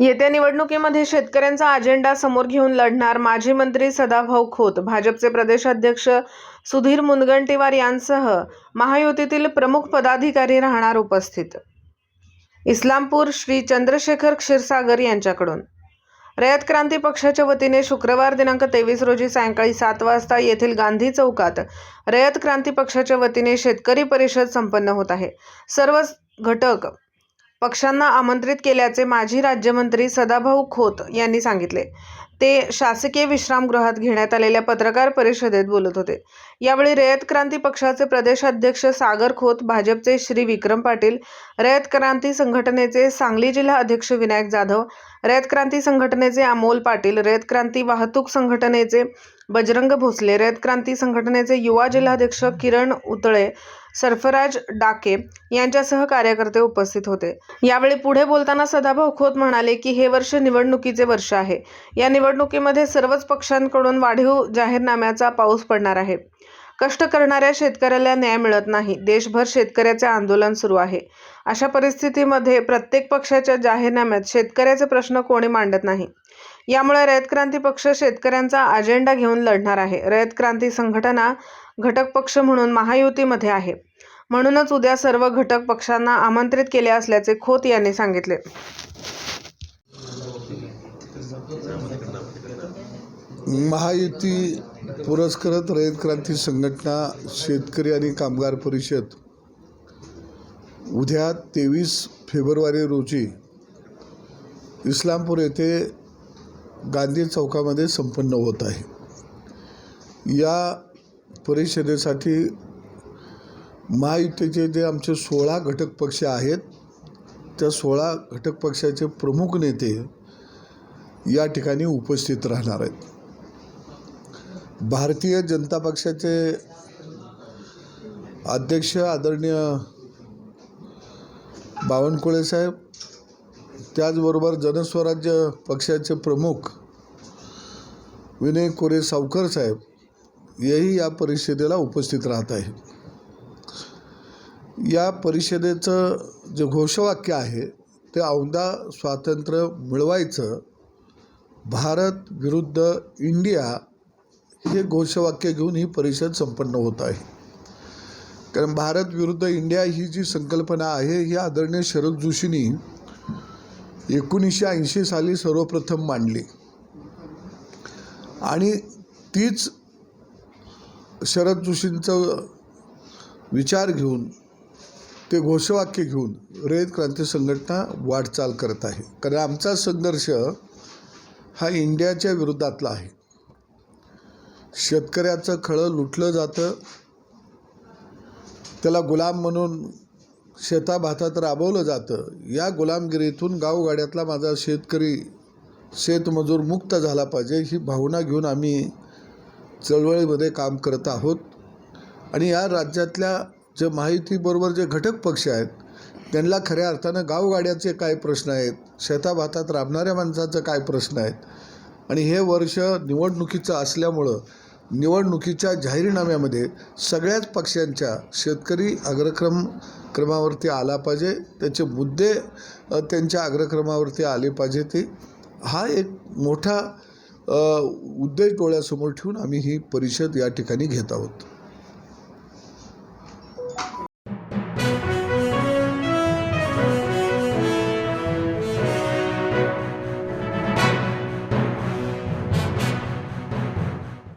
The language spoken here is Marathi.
येत्या निवडणुकीमध्ये शेतकऱ्यांचा अजेंडा समोर घेऊन लढणार माजी मंत्री सदाभाऊ खोत. भाजपचे प्रदेशाध्यक्ष सुधीर मुनगंटीवार यांसह महायुतीतील प्रमुख पदाधिकारी राहणार उपस्थित. इस्लामपूर श्री चंद्रशेखर क्षीरसागर यांच्याकडून. रयत क्रांती पक्षाच्या वतीने शुक्रवार दिनांक तेवीस रोजी सायंकाळी सात वाजता येथील गांधी चौकात रयत क्रांती पक्षाच्या वतीने शेतकरी परिषद संपन्न होत आहे. सर्वच घटक पक्षांना आमंत्रित केल्याचे माजी राज्यमंत्री सदाभाऊ खोत यांनी सांगितले. ते शासकीय विश्रामगृहात घेण्यात आलेल्या पत्रकार परिषदेत बोलत होते. यावेळी रयत क्रांती पक्षाचे प्रदेशाध्यक्ष सागर खोत भाजपचे श्री विक्रम पाटील रयत क्रांती संघटनेचे सांगली जिल्हा अध्यक्ष विनायक जाधव रयत क्रांती संघटनेचे अमोल पाटील रयत क्रांती वाहतूक संघटनेचे बजरंग भोसले रयत क्रांती संघटनेचे युवा जिल्हाध्यक्ष किरण उतळे सरफराज डाके यांच्यासह कार्यकर्ते उपस्थित होते. यावेळी पुढे बोलताना सदाभाऊ खोत म्हणाले की हे वर्ष निवडणुकीचे वर्ष आहे. या निवडणुकीमध्ये सर्वच पक्षांकडून वाढीव जाहीरनाम्याचा पाऊस पडणार आहे. कष्ट करणाऱ्या शेतकऱ्याला न्याय मिळत नाही. देशभर शेतकऱ्याचे आंदोलन सुरू आहे. अशा परिस्थितीमध्ये प्रत्येक पक्षाच्या जाहीरनाम्यात शेतकऱ्याचे प्रश्न कोणी मांडत नाही? यामुळे रयत क्रांती पक्ष शेतकऱ्यांचा अजेंडा घेऊन लढणार आहे. रयत क्रांती संघटना घटक पक्ष म्हणून महायुतीमध्ये आहे. म्हणूनच उद्या सर्व घटक पक्षांना आमंत्रित केले असल्याचे खोत यांनी सांगितले. महायुती पुरस्कृत रयत क्रांती संघटना शेतकरी आणि कामगार परिषद. उद्या तेवीस फेब्रुवारी रोजी इस्लामपूर येथे गांधी चौकामध्ये संपन्न होत आहे. या परिषदेसाठी महायुतीचे जे आमचे सोळा घटक पक्ष आहेत त्या सोळा घटक पक्षाचे प्रमुख नेते या ठिकाणी उपस्थित राहणार आहेत. भारतीय जनता पक्षाचे अध्यक्ष आदरणीय बावनकुळे साहेब त्याचबरोबर जनस्वराज्य पक्षाचे प्रमुख विनय कोरे सावकर साहेब हेही या परिषदेला उपस्थित राहत आहेत. या परिषदेचं जे घोषवाक्य आहे ते औंदा स्वातंत्र्य मिळवायचं भारत विरुद्ध इंडिया हे घोषवाक्य घेऊन ही परिषद संपन्न होत आहे. कारण भारत विरुद्ध इंडिया ही जी संकल्पना आहे ही आदरणीय शरद जोशींनी एकोणीसशे ऐंशी साली सर्वप्रथम मांडली. आणि तीच शरद जोशींचं विचार घेऊन ते घोषवाक्य घेऊन रयत क्रांती संघटना वाटचाल करत आहे. कारण आमचा संघर्ष हा इंडियाच्या विरोधातला आहे. शेतकऱ्याचं खळं लुटलं जातं. त्याला गुलाम म्हणून शेताभातात राबवलं जातं. या गुलामगिरीतून गावगाड्यातला माझा शेतकरी शेतमजूर मुक्त झाला पाहिजे ही भावना घेऊन आम्ही चळवळीमध्ये काम करत आहोत. आणि या राज्यातल्या जे माहितीबरोबर जे घटक पक्ष आहेत त्यांना खऱ्या अर्थानं गावगाड्याचे काय प्रश्न आहेत शेताभातात राबणाऱ्या माणसाचं काय प्रश्न आहेत? आणि हे वर्ष निवडणुकीचं असल्यामुळं निवडणुकीच्या जाहीरनाम्यामध्ये सगळ्याच पक्षांच्या शेतकरी अग्रक्रम क्रमावरती आला पाहिजे त्याचे मुद्दे त्यांच्या अग्रक्रमावरती आले पाहिजे ते. हा एक मोठा उद्देश डोळ्यासमोर ठेवून आम्ही ही परिषद या ठिकाणी घेत आहोत.